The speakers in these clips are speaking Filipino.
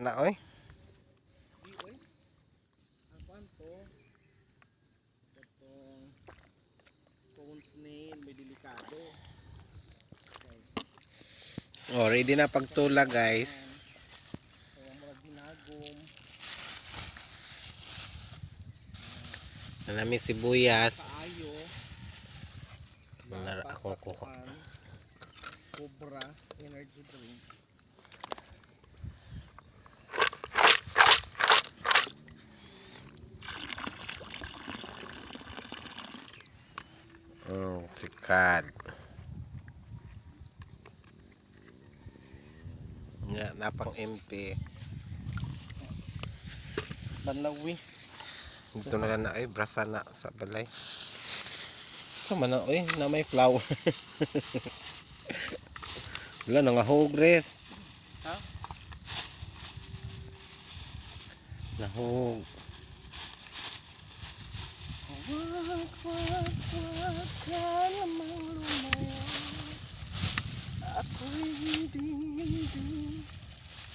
na oy. Oh, ready na pagtula guys. Nanami sibuyas. Dapat akong kuwan, Cobra energy drink. Mm, sikat. Nga, napang MP. Balawi. Dito na lang na ay brasa na sa balay. So man na oy, na may flower. Wala na nga hugres. Ha? Nahug. Wag, wag, wag ka namang lumayo Ako'y hindi, hindi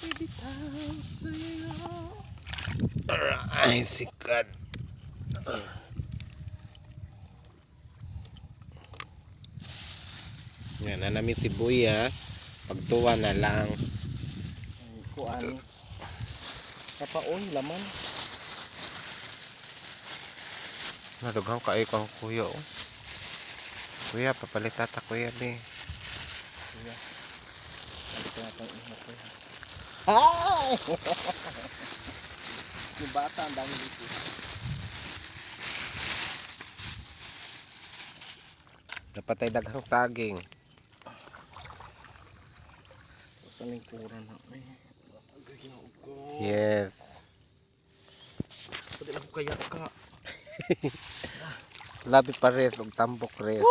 bibitaw sa'yo Ay, sikat. Yan, na namin sibuyas. Pagtuwa na lang. Ay, kuan Kapaon, laman Nadugang ka ay kang kuya oh. Kuya, papalit tata kuya be. Kuya Balik na itong iha ko Ay! Yung bata, ang dami dito Dapat ay daghang saging. Sa lingkuran na ko Yes. Pwede lang ko kaya ka Labi pa res, og tambok res.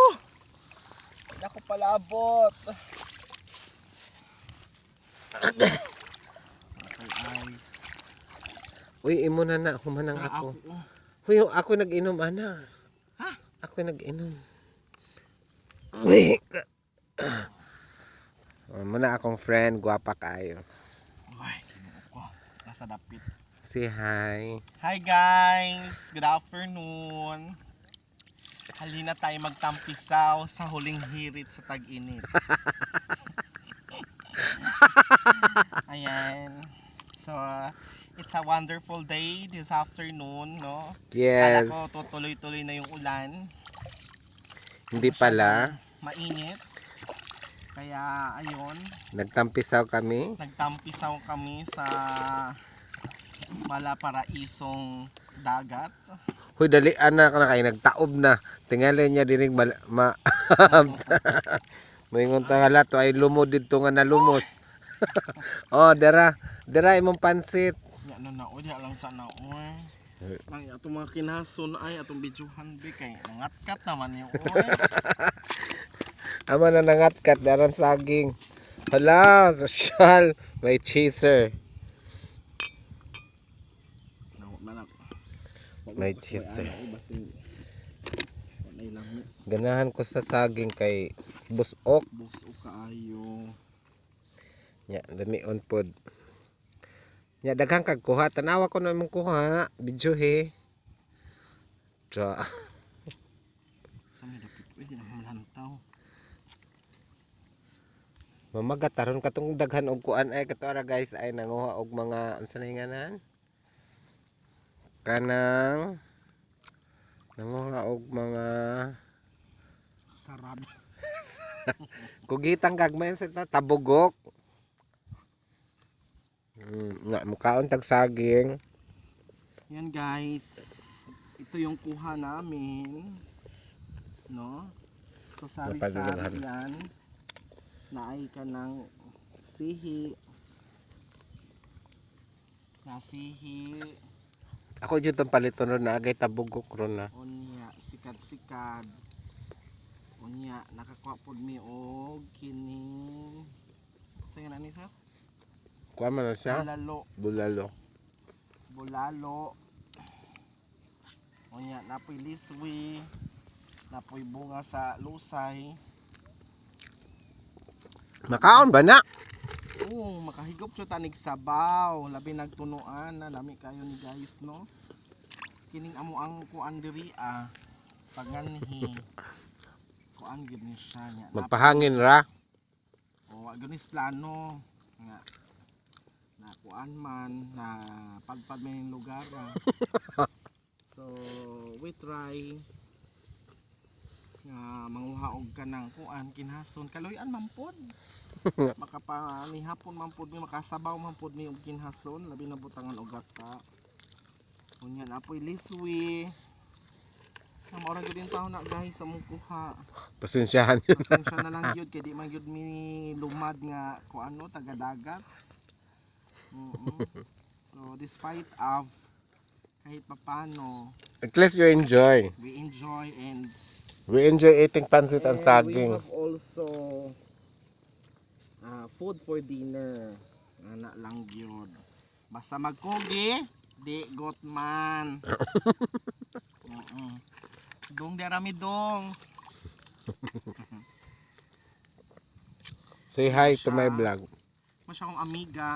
Hindi ako palabot Uy, imo na na, humanang Ah, ako. oh. Uy, ako nag-inom ana. Ha? Ako nag-inom. Uy. Oh, muna akong friend, guwapa kayo. Ay, kinuog ko Nasa dapit Say hi. Hi guys! Good afternoon! Halina tayo magtampisaw sa huling hirit sa tag-init. Ayan. So, uh, it's a wonderful day this afternoon, no? Yes. Kala ko tutuloy-tuloy na yung ulan. Hindi pala. Mainit. Kaya, ayun, Nagtampisaw kami. nagtampisaw kami sa Malaparaisong dagat. Huy, dali anak na kayo, nagtaob na. Tingali niya dinig ma... Moingon ta nga lato ay lumod dito nga nalumos. oh, dera. Dera imong pansit. Ya na na, ya lang sa na, oy. Ang atong mga kinason ay atong bidyuhan be kay nangatkat naman yung oy. Ama na nangatkat daran saging. Hala, social. May cheeser. Nawa man May cheese, sir. Ganahan ko sa saging kay busok. Buso kaayo. Nya, dami on pod. Nya, daghang kag kuha. Tanawa ko na imong kuha. Video he. Tra. Sa may dapit, uy, di na malantaw. Mamagat taron katong daghan og kuan ay katora guys ay nanguha og mga unsa na nganan? Kanang nanguha og mga Sarado. kugitang gagmay sa ta tabugok. Mm, nga mukaon tag saging. Yan guys. Ito yung kuha namin. No? So sari-sari yan. Naay ka ng sihi. Nasihi. Ako jud tong paliton ron na agay tabugok ron na. Unya, sikad-sikad. Unya, nakakuha pod mi og kining Sa'yo na ni sir? Kuha man na siya. Bulalo. Bulalo. Bulalo. Unya, napoy liswi. Napoy bunga sa lusay. Makaon ba na? Makahigop siya tanig sabaw. Labi nagtunuan na lami kayo ni guys, no? Kining amo ang kuan diri ah. Paganhi. Kuan gid ni siya nya. Nap- Magpahangin ra. O, wa ganis plano. Nga. Na kuan man na pagpad yung lugar. ah. so, we try nga manguhaog ka ng kuan kinhason. Kaloyan man pod makapanihapon man pod mi makasabaw man pod mi og kinhason. Labi na butangan og gata. Unya na apoy liswi. Na maura gyud yung na guys sa mong kuha. Pasensyahan. pasensya na lang yun kaya di man yun mi lumad nga kung ano taga dagat so despite of kahit papano At least you enjoy. we enjoy and We enjoy eating pansit and And saging. We have also uh, food for dinner. Ana lang yun. Basta magkogi, di got man. Oo. Dong derami dong. Say hi to my vlog. Muna siya akong amiga.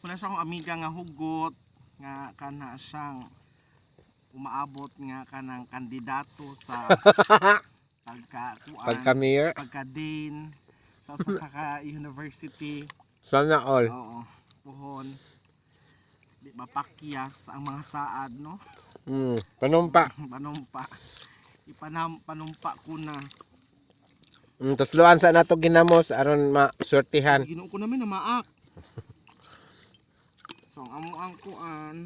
Muna siya akong amiga nga hugot nga kana siyang umaabot nga kanang kandidato sa pagka kuan, Pagka mayor, pagka dean sa usa sa ka university. sana all. Oo. Puhon. Di mapakyas ang mga saad, no? Mm, panumpa. Panumpa. Ipanam panumpa ko na. Mm, tas luan sa nato ginamos aron masortihan. Ginoo ko namin na maak. So, ang amo ang kuan.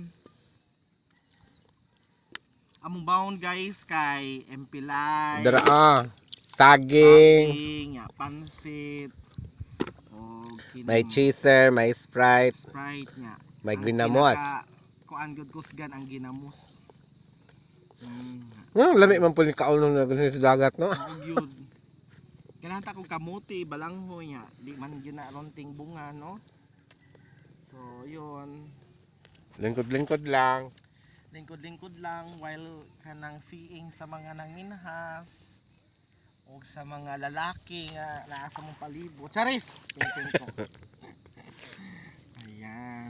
Among baon guys kay MP Live. Dara ah. Saging, saging, ya, pansit. O kinang may chaser, may sprite, Sprite nya. may Ang ginamos. Kuan gud kusgan ang ginamos. Mm. Mm, lami man po ni kaulong na sa dagat, no? Gyud. Kananta kong kamuti balangho nya, di man gyud na ronting bunga no. So, yun. Lingkod-lingkod lang. Lingkod-lingkod lang while kanang seeing sa mga nanginhas o sa mga lalaki nga naa sa mong palibot. Charis! Ayan.